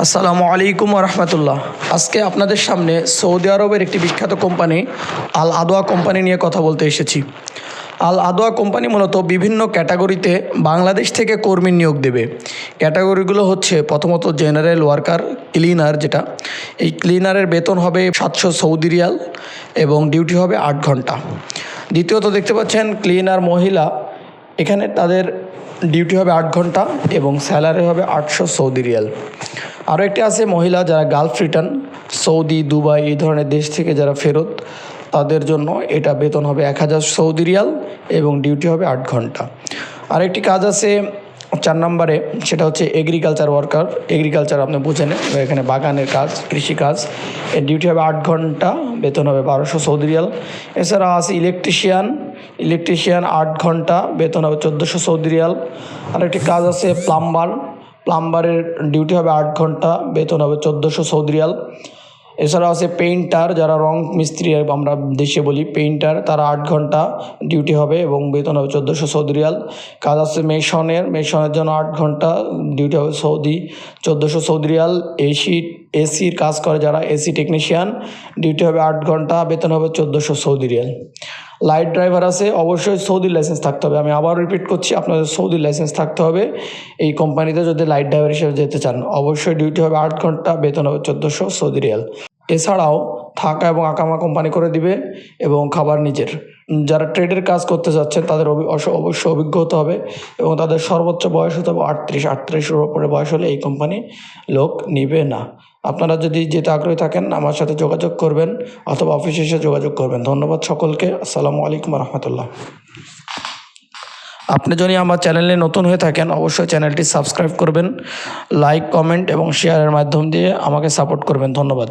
আসসালামু আলাইকুম রহমতুল্লাহ। আজকে আপনাদের সামনে সৌদি আরবের একটি বিখ্যাত কোম্পানি, আল আদোয়া কোম্পানি নিয়ে কথা বলতে এসেছি। আল আদোয়া কোম্পানি মূলত বিভিন্ন ক্যাটাগরিতে বাংলাদেশ থেকে কর্মী নিয়োগ দেবে। ক্যাটাগরিগুলো হচ্ছে প্রথমত জেনারেল ওয়ার্কার, ক্লিনার যেটা। এই ক্লিনারের বেতন হবে সাতশো সৌদি রিয়াল এবং ডিউটি হবে আট ঘণ্টা। দ্বিতীয়ত দেখতে পাচ্ছেন, ক্লিনার মহিলা এখানে তাদের ডিউটি হবে আট ঘণ্টা এবং স্যালারি হবে আটশো সৌদি রিয়াল। আরও একটি আছে মহিলা যারা গালফ রিটার্ন সৌদি, দুবাই এই ধরনের দেশ থেকে যারা ফেরত, তাদের জন্য এটা বেতন হবে এক হাজার সৌদি রিয়াল এবং ডিউটি হবে আট ঘণ্টা। আরেকটি কাজ আছে চার নম্বরে সেটা হচ্ছে এগ্রিকালচার ওয়ার্কার এগ্রিকালচার আপনি বুঝে নেন, এখানে বাগানের কাজ কৃষিকাজ এর ডিউটি হবে আট ঘণ্টা, বেতন হবে বারোশো সৌদি রিয়াল। এছাড়া আছে ইলেকট্রিশিয়ান ইলেকট্রিশিয়ান আট ঘণ্টা, বেতন হবে চোদ্দোশো সৌদি রিয়াল। আরেকটি কাজ আছে প্লাম্বার প্লাম্বারের ডিউটি হবে আট ঘণ্টা, বেতন হবে চোদ্দোশো সৌদি রিয়াল। এছাড়া আছে পেইন্টার যারা রং মিস্ত্রি আমরা দেশে বলি পেইন্টার তারা আট ঘণ্টা ডিউটি হবে এবং বেতন হবে চোদ্দোশো সৌদি রিয়াল কাজ আছে মেশনের মেশনের জন্য আট ঘণ্টা ডিউটি হবে সৌদি, চোদ্দোশো সৌদি রিয়াল এসি এসির কাজ করে যারা এসি টেকনিশিয়ান ডিউটি হবে আট ঘণ্টা, বেতন হবে চোদ্দোশো সৌদি রিয়াল লাইট ড্রাইভার আছে, অবশ্যই সৌদি লাইসেন্স থাকতে হবে। আমি আবার রিপিট করছি, আপনাদের সৌদি লাইসেন্স থাকতে হবে। এই কোম্পানিতে যদি লাইট ড্রাইভার হিসেবে যেতে চান, অবশ্যই ডিউটি হবে আট ঘণ্টা, বেতন হবে চোদ্দোশো সৌদি রিয়াল এছাড়াও থাকা এবং আকামা কোম্পানি করে দিবে এবং খাবার নিজের। যারা ট্রেডের কাজ করতে যাচ্ছেন তাদের অবশ্যই অভিজ্ঞ হতে হবে এবং তাদের সর্বোচ্চ বয়স হতে হবে আটত্রিশ। আটত্রিশের ওপরে বয়স হলে এই কোম্পানি লোক নিবে না। আপনারা যদি যেতে আগ্রহী থাকেন, আমার সাথে যোগাযোগ করবেন অথবা অফিসে এসে যোগাযোগ করবেন। ধন্যবাদ সকলকে। আসসালামু আলাইকুম রহমতুল্লাহ। আপনি যদি আমার চ্যানেলে নতুন হয়ে থাকেন, অবশ্যই চ্যানেলটি সাবস্ক্রাইব করবেন, লাইক, কমেন্ট এবং শেয়ারের মাধ্যম দিয়ে আমাকে সাপোর্ট করবেন। ধন্যবাদ।